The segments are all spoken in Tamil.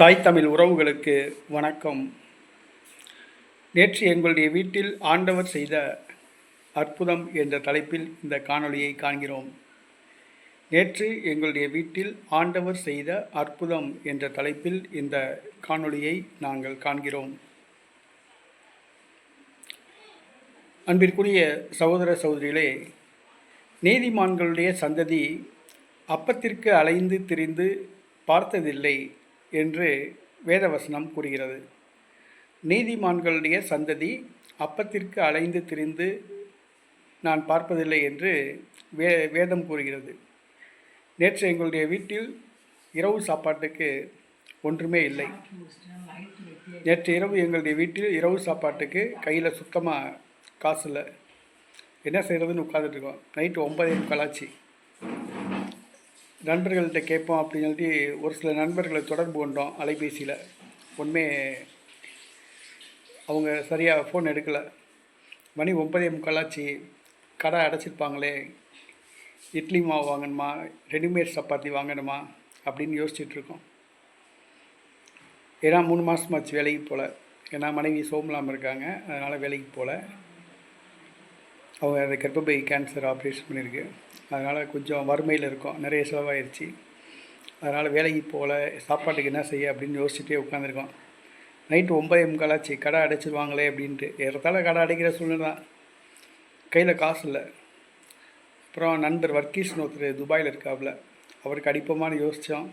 தாய் தமிழ் உறவுகளுக்கு வணக்கம். நேற்று எங்களுடைய வீட்டில் ஆண்டவர் செய்த அற்புதம் என்ற தலைப்பில் இந்த காணொளியை காண்கிறோம். நேற்று எங்களுடைய வீட்டில் ஆண்டவர் செய்த அற்புதம் என்ற தலைப்பில் இந்த காணொளியை நாங்கள் காண்கிறோம். அன்பிற்குரிய சகோதர சகோதரிகளே நீதிமான்களுடைய சந்ததி அப்பத்திற்கு அலைந்து திரிந்து பார்த்ததில்லை. என்று வேதவசனம் கூறுகிறது. நீதிமான்களுடைய சந்ததி அப்பத்திற்கு அலைந்து திரிந்து நான் பார்ப்பதில்லை என்று வே வேதம் கூறுகிறது. நேற்று எங்களுடைய வீட்டில் இரவு சாப்பாட்டுக்கு ஒன்றுமே இல்லை. நேற்று இரவு எங்களுடைய வீட்டில் இரவு சாப்பாட்டுக்கு கையில் சுத்தமாக காசு இல்லை. என்ன செய்கிறதுன்னு உட்காந்துட்ருக்கோம் நைட்டு ஒன்பதே முக்காலாச்சு நண்பர்கள்ட்ட கேட்போம் அப்படின்னு சொல்லிட்டு ஒரு சில நண்பர்களை தொடர்பு கொண்டோம் அலைபேசியில். ஒன்றுமே அவங்க சரியாக ஃபோன் எடுக்கலை. மணி ஒன்பதே முக்காலாச்சு கடை அடைச்சிருப்பாங்களே. இட்லி மாவு வாங்கணுமா? ரெடிமேட் சப்பாத்தி வாங்கணுமா? அப்படின்னு யோசிச்சுட்ருக்கோம் ஏன்னா மூணு மாதமாச்சு வேலைக்கு போகல ஏன்னா மனைவி சோமலாமல் இருக்காங்க. அதனால் வேலைக்கு போகல அவங்க அந்த கர்ப்பப்பை கேன்சர் ஆப்ரேஷன் பண்ணியிருக்கு. அதனால் கொஞ்சம் வறுமையில் இருக்கோம். நிறைய செலவாயிருச்சு. அதனால் வேலைக்கு போகல. சாப்பாட்டுக்கு என்ன செய்ய அப்படின்னு யோசிச்சுட்டே உட்காந்துருக்கோம் நைட்டு ஒம்பதே முக்காலாச்சு கடை அடைச்சிருவாங்களே அப்படின்ட்டு. ஏறத்தால் கடை அடைக்கிற சூழ்நிலை தான். கையில் காசு இல்லை. அப்புறம் நண்பர் வர்க்கீஸ்னு ஒருத்தர் துபாயில் இருக்காப்புல அவருக்கு அடிப்போமான்னு யோசித்தோம்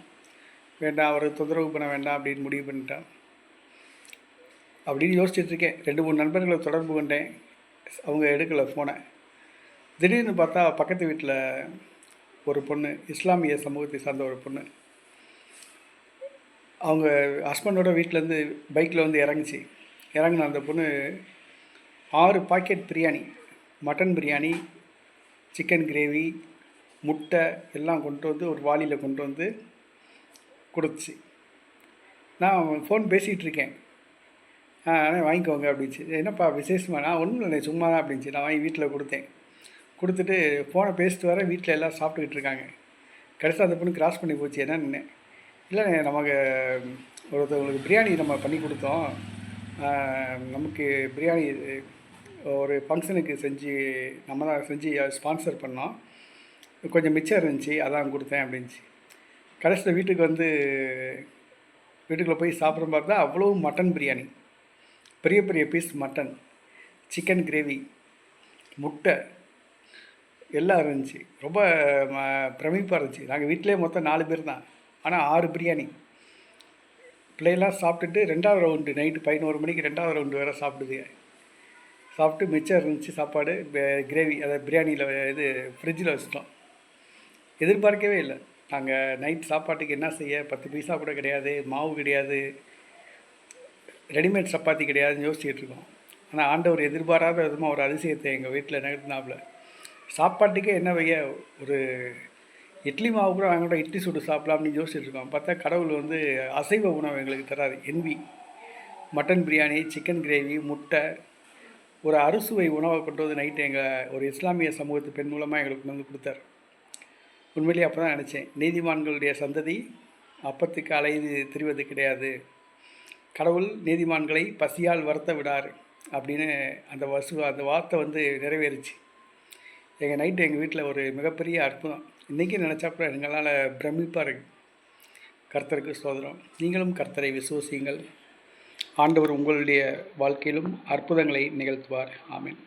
வேண்டாம் அவரை தொந்தரவு பண்ண வேண்டாம் அப்படின்னு முடிவு பண்ணிட்டேன். அப்படின்னு யோசிச்சுட்ருக்கேன் ரெண்டு மூணு நண்பர்களை தொடர்பு கொண்டேன். அவங்க எடுக்கலை ஃபோனை திடீர்னு பார்த்தா பக்கத்து வீட்டில் ஒரு பொண்ணு இஸ்லாமிய சமூகத்தை சார்ந்த ஒரு பொண்ணு. அவங்க ஹஸ்பண்டோட வீட்டிலேருந்து பைக்கில் வந்து இறங்குச்சு. இறங்கின அந்த பொண்ணு ஆறு packet biryani mutton biryani chicken gravy முட்டை எல்லாம் கொண்டு வந்து ஒரு வாளியில் கொண்டு வந்து கொடுத்துச்சு. நான் ஃபோன் பேசிகிட்ருக்கேன் ஆனால் வாங்கிக்கோங்க அப்படின்ச்சு. என்னப்பா விசேஷமாக நான் ஒன்றும் இல்லை சும்மா தான் அப்படின்ச்சு. நான் வாங்கி வீட்டில் கொடுத்தேன். கொடுத்துட்டு ஃபோனை பேசிட்டு வர வீட்டில் எல்லாம் சாப்பிட்டுக்கிட்டு இருக்காங்க. கடைசியாக அந்த பொண்ணு கிராஸ் பண்ணி போச்சு என்னன்னு இல்லை நமக்கு ஒருத்தவங்களுக்கு பிரியாணி நம்ம பண்ணி கொடுத்தோம். நமக்கு பிரியாணி ஒரு ஃபங்க்ஷனுக்கு செஞ்சு நம்ம தான் செஞ்சு ஸ்பான்சர் பண்ணோம். கொஞ்சம் மிச்சம் இருந்துச்சு அதான் கொடுத்தேன் அப்படின்ச்சு. கடைசியில் வீட்டுக்கு வந்து வீட்டுக்குள்ளே போய் சாப்பிட்ற மாதிரி தான் அவ்வளோ மட்டன் பிரியாணி. பெரிய பெரிய பீஸ் மட்டன் சிக்கன் கிரேவி முட்டை எல்லாம் இருந்துச்சு. ரொம்ப பிரமிப்பாக இருந்துச்சு. நாங்கள் வீட்டிலே மொத்தம் நாலு பேர் தான். ஆனால் ஆறு பிரியாணி. பிள்ளையெல்லாம் சாப்பிட்டுட்டு ரெண்டாவது ரவுண்டு நைட்டு பதினோரு மணிக்கு ரெண்டாவது ரவுண்டு வேறு சாப்பிடுது. சாப்பிட்டு மிச்சம் இருந்துச்சு சாப்பாடு கிரேவி அதை பிரியாணியில் இது ஃப்ரிட்ஜில் வச்சிட்டோம். எதிர்பார்க்கவே இல்லை. நாங்கள் நைட் சாப்பாட்டுக்கு என்ன செய்ய? பத்து பைசா கூட கிடையாது மாவு கிடையாது. ரெடிமேட் சப்பாத்தி கிடையாதுன்னு யோசிச்சுட்டு இருக்கோம். ஆனால் ஆண்டவர் எதிர்பாராத விதமாக ஒரு அதிசயத்தை எங்கள் வீட்டில் நிகழ்த்தினாப்புல சாப்பாட்டுக்கே என்ன வைய ஒரு இட்லி மாவு கூட வாங்க கூட இட்லி சுட்டு சாப்பிடலாம்னு யோசிச்சுட்டு இருக்கோம். பார்த்தா கடவுள் வந்து அசைவ உணவு எங்களுக்கு தராது NV. Mutton biryani chicken gravy முட்டை. ஒரு அறுசுவை உணவை கொண்டு வந்து நைட்டு எங்கள் ஒரு இஸ்லாமிய சமூகத்து பெண் மூலமாக எங்களுக்கு கொண்டு வந்து கொடுத்தாரு. உண்மையிலேயே அப்போ தான் நினச்சேன். நீதிமான்களுடைய சந்ததி அப்பத்துக்கு அலைது திரிவது கிடையாது. கடவுள் நீதிமான்களை பசியால் வருத்த விடார் அப்படின்னு அந்த வசு அந்த வார்த்தை வந்து நிறைவேறுச்சு. எங்கள் நைட்டு எங்கள் வீட்டில் ஒரு மிகப்பெரிய அற்புதம். இன்றைக்கி நினச்சாப்புல எங்களால் பிரமிப்பாக இருக்கு. கர்த்தருக்கு சோதனம் நீங்களும் கர்த்தரை விசுவசியுங்கள். ஆண்டவர் உங்களுடைய வாழ்க்கையிலும் அற்புதங்களை நிகழ்த்துவார். ஆமீன்.